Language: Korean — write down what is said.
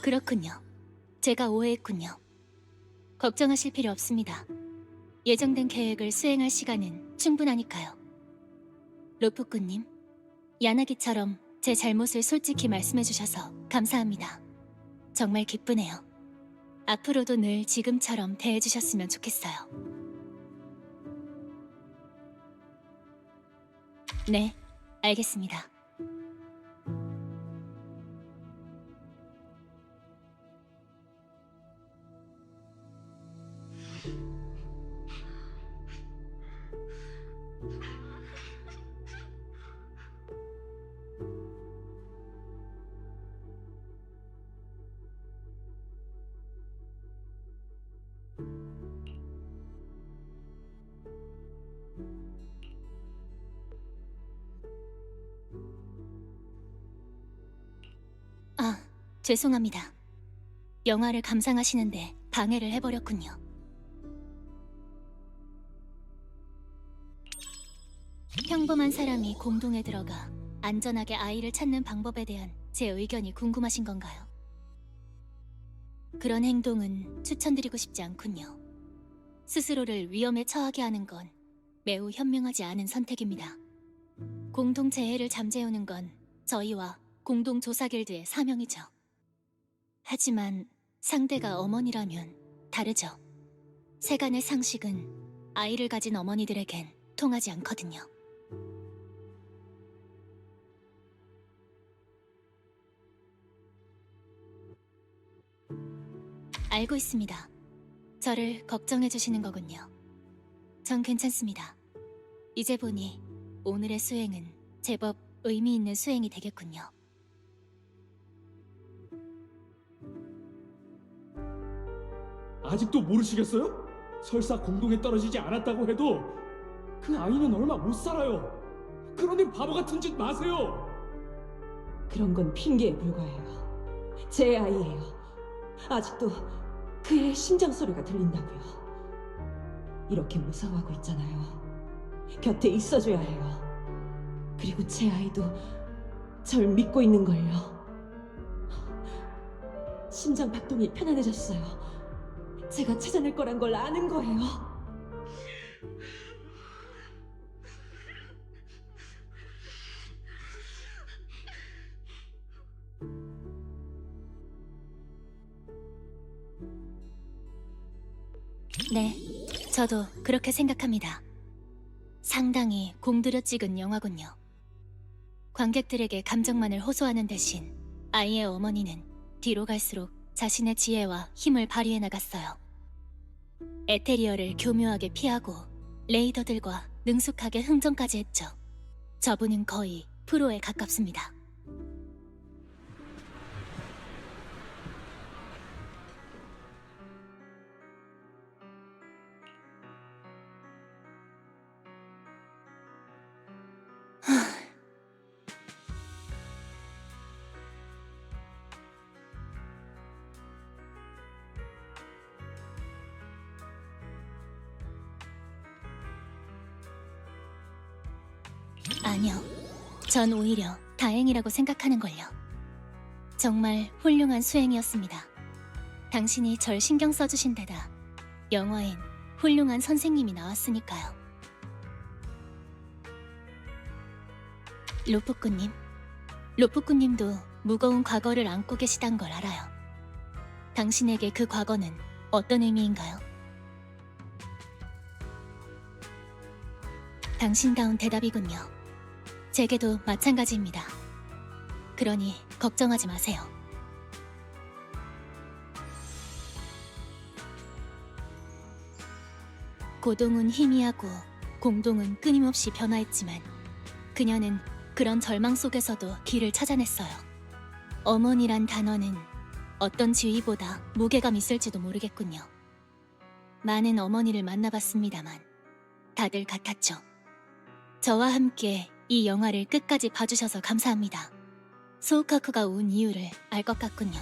그렇군요. 제가 오해했군요. 걱정하실 필요 없습니다. 예정된 계획을 수행할 시간은 충분하니까요. 로프꾼님, 야나기처럼 제 잘못을 솔직히 말씀해 주셔서 감사합니다. 정말 기쁘네요. 앞으로도 늘 지금처럼 대해 주셨으면 좋겠어요. 네, 알겠습니다. 죄송합니다. 영화를 감상하시는데 방해를 해버렸군요. 평범한 사람이 공동에 들어가 안전하게 아이를 찾는 방법에 대한 제 의견이 궁금하신 건가요? 그런 행동은 추천드리고 싶지 않군요. 스스로를 위험에 처하게 하는 건 매우 현명하지 않은 선택입니다. 공동 재해를 잠재우는 건 저희와 공동 조사길드의 사명이죠. 하지만 상대가 어머니라면 다르죠. 세간의 상식은 아이를 가진 어머니들에겐 통하지 않거든요. 알고 있습니다. 저를 걱정해 주시는 거군요. 전 괜찮습니다. 이제 보니 오늘의 수행은 제법 의미 있는 수행이 되겠군요. 아직도 모르시겠어요? 설사 공동에 떨어지지 않았다고 해도 그 아이는 얼마 못 살아요. 그러니 바보 같은 짓 마세요. 그런 건 핑계에 불과해요. 제 아이예요. 아직도 그의 심장 소리가 들린다고요. 이렇게 무서워하고 있잖아요. 곁에 있어줘야 해요. 그리고 제 아이도 절 믿고 있는 걸요. 심장 박동이 편안해졌어요. 제가 찾아낼 거란 걸 아는 거예요. 네, 저도 그렇게 생각합니다. 상당히 공들여 찍은 영화군요. 관객들에게 감정만을 호소하는 대신 아이의 어머니는 뒤로 갈수록 자신의 지혜와 힘을 발휘해 나갔어요. 에테리어를 교묘하게 피하고 레이더들과 능숙하게 흥정까지 했죠. 저분은 거의 프로에 가깝습니다. 아니요. 전 오히려 다행이라고 생각하는걸요. 정말 훌륭한 수행이었습니다. 당신이 절 신경 써주신 데다 영화엔 훌륭한 선생님이 나왔으니까요. 로프꾸님, 로프꾸님도 무거운 과거를 안고 계시단 걸 알아요. 당신에게 그 과거는 어떤 의미인가요? 당신다운 대답이군요. 제게도 마찬가지입니다. 그러니 걱정하지 마세요. 고동은 희미하고 공동은 끊임없이 변화했지만 그녀는 그런 절망 속에서도 길을 찾아냈어요. 어머니란 단어는 어떤 지위보다 무게감 있을지도 모르겠군요. 많은 어머니를 만나봤습니다만 다들 같았죠. 저와 함께 이 영화를 끝까지 봐주셔서 감사합니다. 소우카쿠가 운 이유를 알 것 같군요.